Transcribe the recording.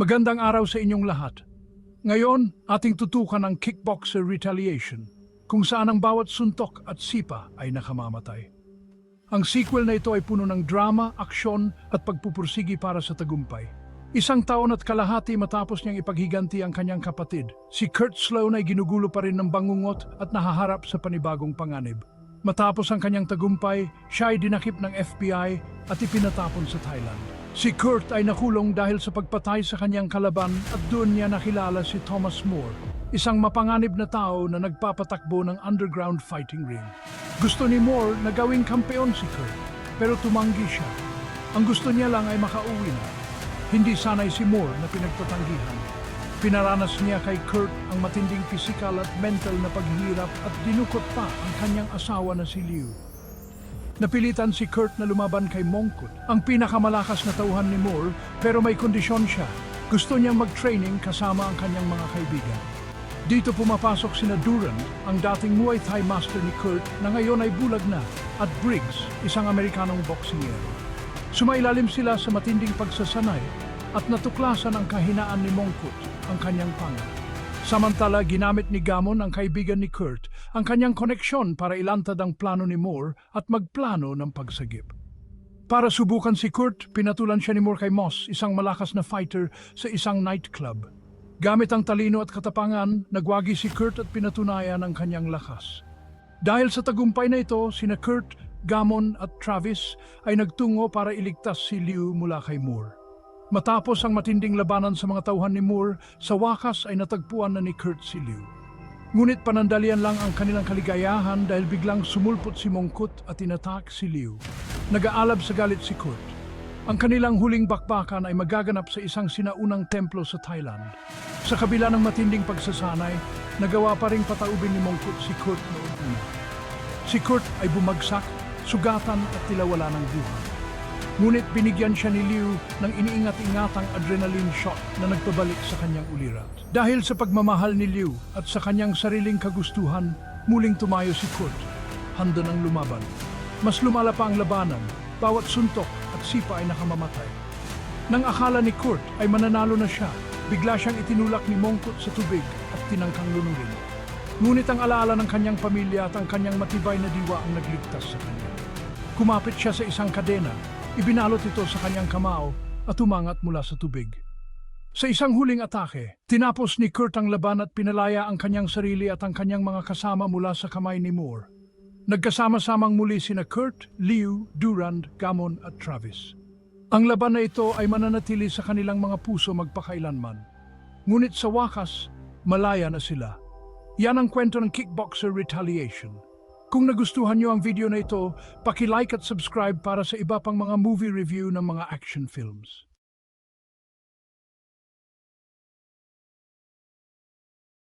Magandang araw sa inyong lahat. Ngayon, ating tutukan ang kickboxer retaliation, kung saan ang bawat suntok at sipa ay nakamamatay. Ang sequel na ito ay puno ng drama, aksyon at pagpupursigi para sa tagumpay. Isang taon at kalahati matapos niyang ipaghiganti ang kanyang kapatid, si Kurt Sloan ay ginugulo pa rin ng bangungot at nahaharap sa panibagong panganib. Matapos ang kanyang tagumpay, siya ay dinakip ng FBI at ipinatapon sa Thailand. Si Kurt ay nakulong dahil sa pagpatay sa kanyang kalaban at doon niya nakilala si Thomas Moore, isang mapanganib na tao na nagpapatakbo ng underground fighting ring. Gusto ni Moore na gawing kampeon si Kurt, pero tumanggi siya. Ang gusto niya lang ay makauwi na. Hindi sanay si Moore na pinagtatanggihan. Pinaranas niya kay Kurt ang matinding pisikal at mental na paghihirap at dinukot pa ang kanyang asawa na si Liu. Napilitan si Kurt na lumaban kay Mongkut, ang pinakamalakas na tauhan ni Moore, pero may kondisyon siya. Gusto niyang mag-training kasama ang kanyang mga kaibigan. Dito pumapasok sina Durant, ang dating Muay Thai master ni Kurt na ngayon ay bulag na, at Briggs, isang Amerikanong boksingero. Sumailalim sila sa matinding pagsasanay at natuklasan ang kahinaan ni Mongkut, ang kanyang panga. Samantala, ginamit ni Gamon ang kaibigan ni Kurt ang kanyang koneksyon para ilantad ang plano ni Moore at magplano ng pagsagip. Para subukan si Kurt, pinatulan siya ni Moore kay Moss, isang malakas na fighter sa isang nightclub. Gamit ang talino at katapangan, nagwagi si Kurt at pinatunayan ang kanyang lakas. Dahil sa tagumpay na ito, sina Kurt, Gamon at Travis ay nagtungo para iligtas si Liu mula kay Moore. Matapos ang matinding labanan sa mga tauhan ni Moore, sa wakas ay natagpuan na ni Kurt si Liu. Ngunit panandalian lang ang kanilang kaligayahan dahil biglang sumulpot si Mongkut at inatak si Liu. Nagaalab sa galit si Kurt. Ang kanilang huling bakbakan ay magaganap sa isang sinaunang templo sa Thailand. Sa kabila ng matinding pagsasanay, nagawa pa ring pataubin ni Mongkut si Kurt noong. Si Kurt ay bumagsak, sugatan at tilawala ng buhay. Ngunit binigyan siya ni Liu ng iniingat-ingatang adrenaline shot na nagpabalik sa kanyang ulirat. Dahil sa pagmamahal ni Liu at sa kanyang sariling kagustuhan, muling tumayo si Kurt. Handa ng lumaban. Mas lumala pa ang labanan, bawat suntok at sipa ay nakamamatay. Nang akala ni Kurt ay mananalo na siya, bigla siyang itinulak ni Mongkut sa tubig at tinangkang lunurin. Ngunit ang alaala ng kanyang pamilya at ang kanyang matibay na diwa ang nagligtas sa kanya. Kumapit siya sa isang kadena Ibinalot ito sa kanyang kamao at umangat mula sa tubig. Sa isang huling atake, tinapos ni Kurt ang laban at pinalaya ang kanyang sarili at ang kanyang mga kasama mula sa kamay ni Moore. Nagkasama-samang muli sina Kurt, Liu, Durand, Gamon at Travis. Ang laban na ito ay mananatili sa kanilang mga puso magpakailanman. Ngunit sa wakas, malaya na sila. Yan ang kwento ng kickboxer retaliation. Kung nagustuhan niyo ang video na ito, paki-like at subscribe para sa iba pang mga movie review ng mga action films.